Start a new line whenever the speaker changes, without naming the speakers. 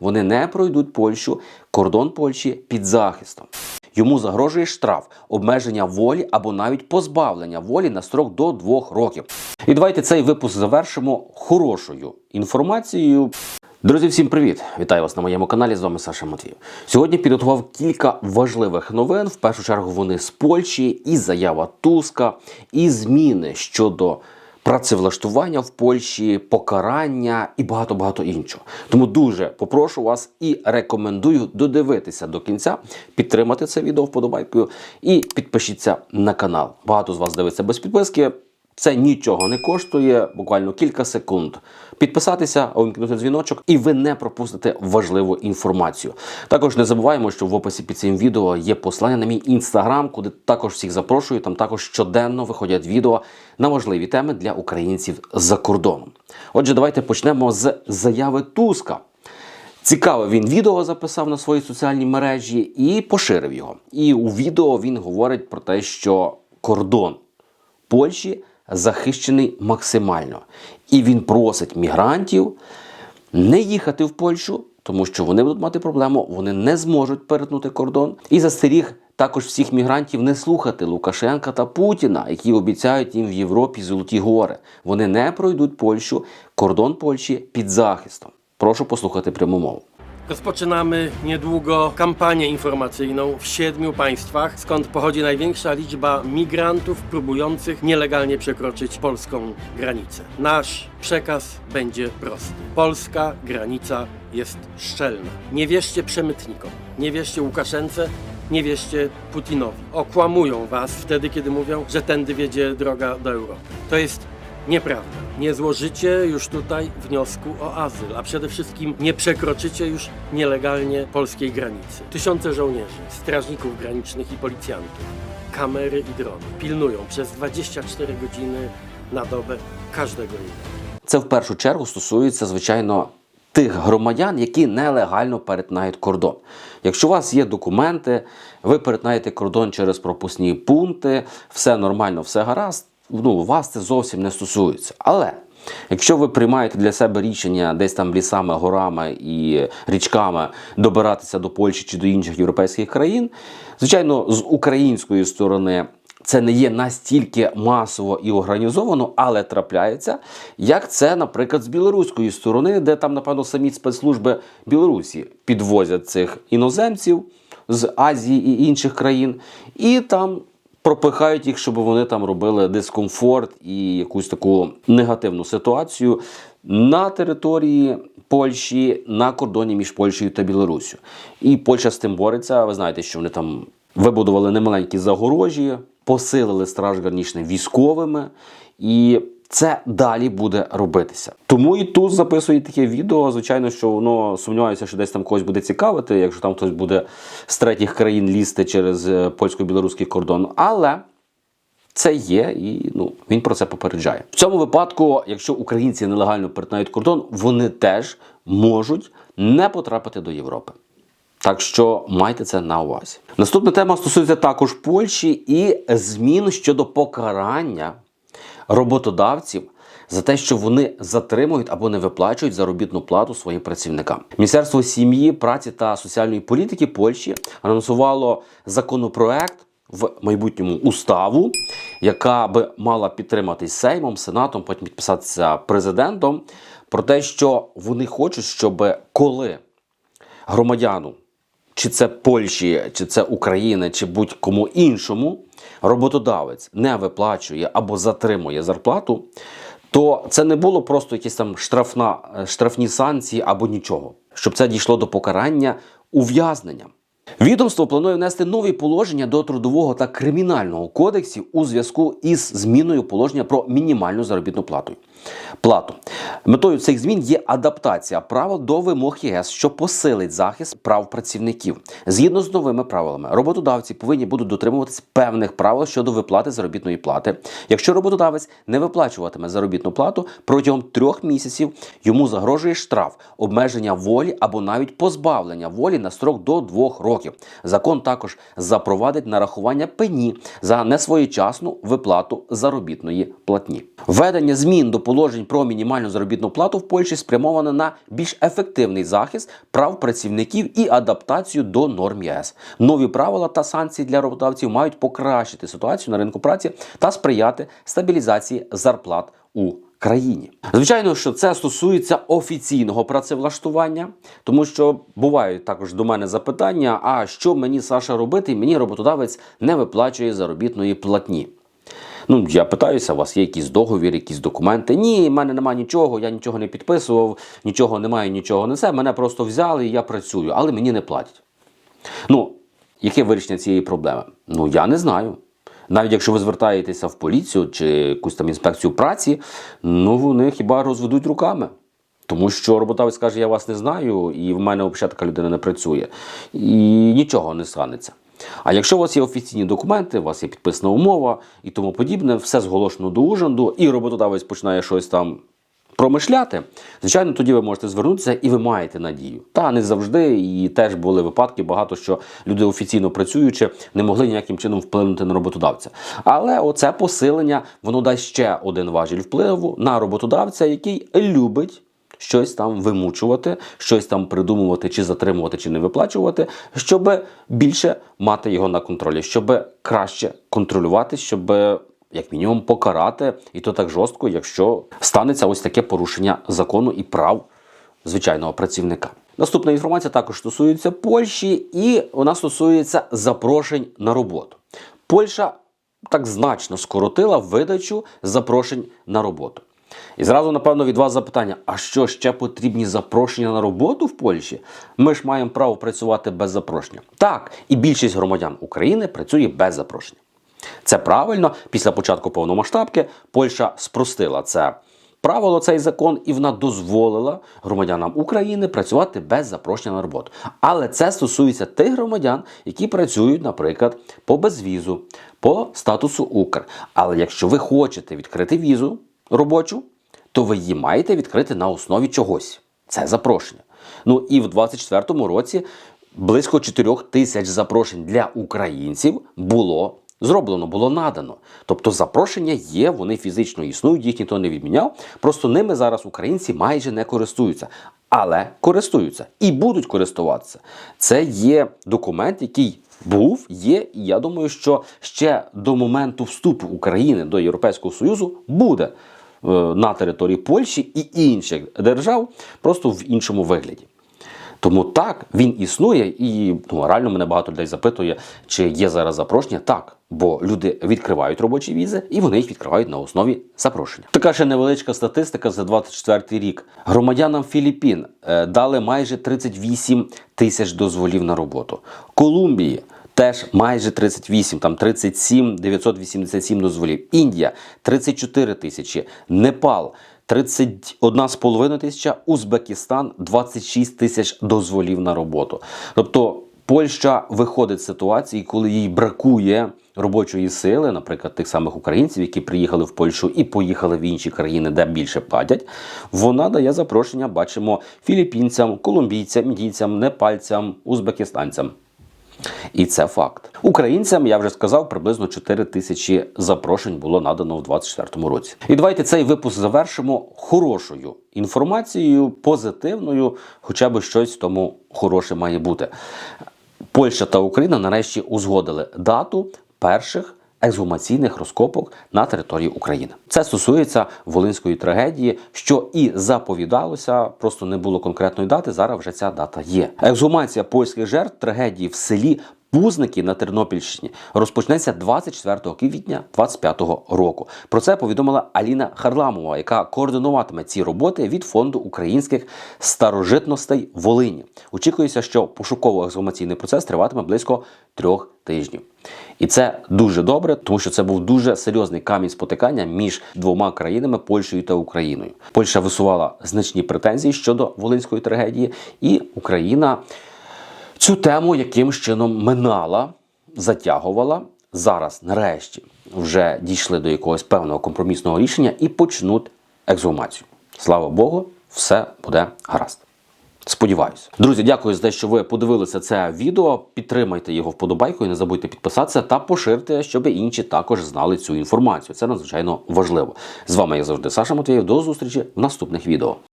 Вони не пройдуть Польщу, кордон Польщі під захистом. Йому загрожує штраф, обмеження волі або навіть позбавлення волі на строк до двох років. І давайте цей випуск завершимо хорошою інформацією. Друзі, всім привіт! Вітаю вас на моєму каналі. З вами Саша Матвіїв. Сьогодні підготував кілька важливих новин. В першу чергу вони з Польщі, і заява Туска, і зміни щодо працевлаштування в Польщі, покарання і багато багато іншого. Тому дуже попрошу вас і рекомендую додивитися до кінця, підтримати це відео вподобайкою і підпишіться на канал. Багато з вас дивиться без підписки. Це нічого не коштує, буквально кілька секунд. Підписатися, увімкнути дзвіночок, і ви не пропустите важливу інформацію. Також не забуваємо, що в описі під цим відео є посилання на мій інстаграм, куди також всіх запрошую. Там також щоденно виходять відео на важливі теми для українців за кордоном. Отже, давайте почнемо з заяви Туска. Цікаве він відео записав на своїй соціальній мережі і поширив його. І у відео він говорить про те, що кордон Польщі захищений максимально. І він просить мігрантів не їхати в Польщу, тому що вони будуть мати проблему, вони не зможуть перетнути кордон. І застеріг також всіх мігрантів не слухати Лукашенка та Путіна, які обіцяють їм в Європі золоті гори. Вони не пройдуть Польщу, кордон Польщі під захистом. Прошу послухати пряму мову.
Rozpoczynamy niedługo kampanię informacyjną w siedmiu państwach, skąd pochodzi największa liczba migrantów próbujących nielegalnie przekroczyć polską granicę. Nasz przekaz będzie prosty. Polska granica jest szczelna. Nie wierzcie przemytnikom, nie wierzcie Łukaszence, nie wierzcie Putinowi. Okłamują was wtedy, kiedy mówią, że tędy wiedzie droga do Europy. To jest Nieprawda. Nie złożycie już tutaj wniosku o azyl, a przede wszystkim nie przekroczycie już nielegalnie polskiej granicy. Tysiące żołnierzy, strażników granicznych i policjantów, kamery i drony pilnują przez 24 godziny na dobę każdego jednego.
Це в першу чергу стосується, звичайно, тих громадян, які нелегально перетинають кордон. Якщо у вас є документи, ви перетинаєте кордон через пропускні пункти, все нормально, все гаразд, Ну, вас це зовсім не стосується. Але якщо ви приймаєте для себе рішення десь там лісами, горами і річками добиратися до Польщі чи до інших європейських країн, звичайно, з української сторони. Це не є настільки масово і організовано, але трапляється, як це, наприклад, з білоруської сторони, де там, напевно, самі спецслужби Білорусі підвозять цих іноземців з Азії і інших країн, і там пропихають їх, щоб вони там робили дискомфорт і якусь таку негативну ситуацію на території Польщі на кордоні між Польщею та Білорусю. І Польща з тим бореться. Ви знаєте, що вони там вибудували немаленькі загорожі, посилили страж гранічних військовими, і це далі буде робитися. Тому і тут записує таке відео. Звичайно, що воно сумніваюся, що десь там когось буде цікавити, якщо там хтось буде з третіх країн лізти через е, польсько-білоруський кордон. Але це є, і ну він про це попереджає. В цьому випадку, якщо українці нелегально перетинають кордон, вони теж можуть не потрапити до Європи. Так що майте це на увазі. Наступна тема стосується також Польщі і змін щодо покарання роботодавців за те, що вони затримують або не виплачують заробітну плату своїм працівникам. Міністерство сім'ї, праці та соціальної політики Польщі анонсувало законопроект в майбутньому уставу, яка би мала підтриматись Сеймом, Сенатом, потім підписатися президентом, про те, що вони хочуть, щоб коли громадяну, чи це Польщі, чи це Україна, чи будь-кому іншому, роботодавець не виплачує або затримує зарплату, то це не було просто якісь там штрафна, е, штрафні санкції або нічого, щоб це дійшло до покарання ув'язненням. Відомство планує внести нові положення до трудового та кримінального кодексів у зв'язку із зміною положення про мінімальну заробітну плату. Плату метою цих змін є адаптація правил до вимог ЄС, що посилить захист прав працівників. Згідно з новими правилами, роботодавці повинні будуть дотримуватись певних правил щодо виплати заробітної плати. Якщо роботодавець не виплачуватиме заробітну плату протягом трьох місяців, йому загрожує штраф, обмеження волі або навіть позбавлення волі на строк до двох років. Закон також запровадить нарахування пені за несвоєчасну виплату заробітної платні. Введення змін до положень про мінімальну заробітну плату в Польщі спрямовано на більш ефективний захист прав працівників і адаптацію до норм ЄС. Нові правила та санкції для роботодавців мають покращити ситуацію на ринку праці та сприяти стабілізації зарплат у країні. Звичайно, що це стосується офіційного працевлаштування, тому що бувають також до мене запитання: а що мені Саша робити? Мені роботодавець не виплачує заробітної платні. Ну, я питаюся, у вас є якийсь договір, якісь документи? Ні, в мене немає нічого, я нічого не підписував, нічого немає, нічого не це. Мене просто взяли і я працюю, але мені не платять. Ну, яке вирішення цієї проблеми? Ну, я не знаю. Навіть якщо ви звертаєтеся в поліцію чи якусь там інспекцію праці, ну вони хіба розведуть руками. Тому що роботавець каже, я вас не знаю, і в мене взагалі така людина не працює. І нічого не станеться. А якщо у вас є офіційні документи, у вас є підписана умова і тому подібне, все зголошено до ужанду, і роботодавець починає щось там промишляти, звичайно, тоді ви можете звернутися і ви маєте надію. Та не завжди, і теж були випадки багато, що люди офіційно працюючи не могли ніяким чином вплинути на роботодавця. Але оце посилення воно дасть ще один важіль впливу на роботодавця, який любить. Щось там вимучувати, щось там придумувати, чи затримувати, чи не виплачувати, щоб більше мати його на контролі, щоб краще контролювати, щоб як мінімум покарати, і то так жорстко, якщо станеться ось таке порушення закону і прав звичайного працівника. Наступна інформація також стосується Польщі, і вона стосується запрошень на роботу. Польща так значно скоротила видачу запрошень на роботу. І зразу, напевно, від вас запитання: а що ще потрібні запрошення на роботу в Польщі? Ми ж маємо право працювати без запрошення. Так, і більшість громадян України працює без запрошення. Це правильно. Після початку повномасштабки Польща спростила це правило, цей закон, і вона дозволила громадянам України працювати без запрошення на роботу. Але це стосується тих громадян, які працюють, наприклад, по безвізу, по статусу Укр. Але якщо ви хочете відкрити візу робочу, то ви її маєте відкрити на основі чогось. Це запрошення. Ну і в 2024 році близько 4 тисяч запрошень для українців було зроблено, було надано. Тобто запрошення є, вони фізично існують, їх ніхто не відміняв. Просто ними зараз українці майже не користуються. Але користуються і будуть користуватися. Це є документ, який був, є, і я думаю, що ще до моменту вступу України до Європейського Союзу буде е, на території Польщі і інших держав, просто в іншому вигляді. Тому так, він існує, і ну, реально мене багато людей запитує, чи є зараз запрошення. Так, бо люди відкривають робочі візи і вони їх відкривають на основі запрошення. Така ще невеличка статистика за 24 рік. Громадянам Філіппін е, дали майже 38 тисяч дозволів на роботу. Колумбії. Теж майже 38, там 37 987 дозволів. Індія 34 тисячі, Непал 31,5 тисяча, Узбекистан 26 тисяч дозволів на роботу. Тобто Польща виходить з ситуації, коли їй бракує робочої сили, наприклад, тих самих українців, які приїхали в Польщу і поїхали в інші країни, де більше платять. Вона дає запрошення, бачимо, філіппінцям, колумбійцям, індійцям, непальцям, узбекистанцям. І це факт. Українцям, я вже сказав, приблизно 4 тисячі запрошень було надано в 2024 році. І давайте цей випуск завершимо хорошою інформацією, позитивною, хоча б щось тому хороше має бути. Польща та Україна нарешті узгодили дату перших ексгумаційних розкопок на території України. Це стосується волинської трагедії, що і заповідалося, просто не було конкретної дати. Зараз вже ця дата є. Ексгумація польських жертв трагедії в селі. Пузники на Тернопільщині розпочнеться 24 квітня 2025 року. Про це повідомила Аліна Харламова, яка координуватиме ці роботи від фонду українських старожитностей Волині. Очікується, що пошуково-ексгумаційний процес триватиме близько трьох тижнів. І це дуже добре, тому що це був дуже серйозний камінь спотикання між двома країнами Польщею та Україною. Польща висувала значні претензії щодо волинської трагедії, і Україна цю тему якимсь чином минала, затягувала. Зараз, нарешті, вже дійшли до якогось певного компромісного рішення і почнуть ексгумацію. Слава Богу, все буде гаразд. Сподіваюся. Друзі, дякую за те, що ви подивилися це відео. Підтримайте його вподобайкою, не забудьте підписатися та поширте, щоб інші також знали цю інформацію. Це надзвичайно важливо. З вами як завжди Саша Матвієв. До зустрічі в наступних відео.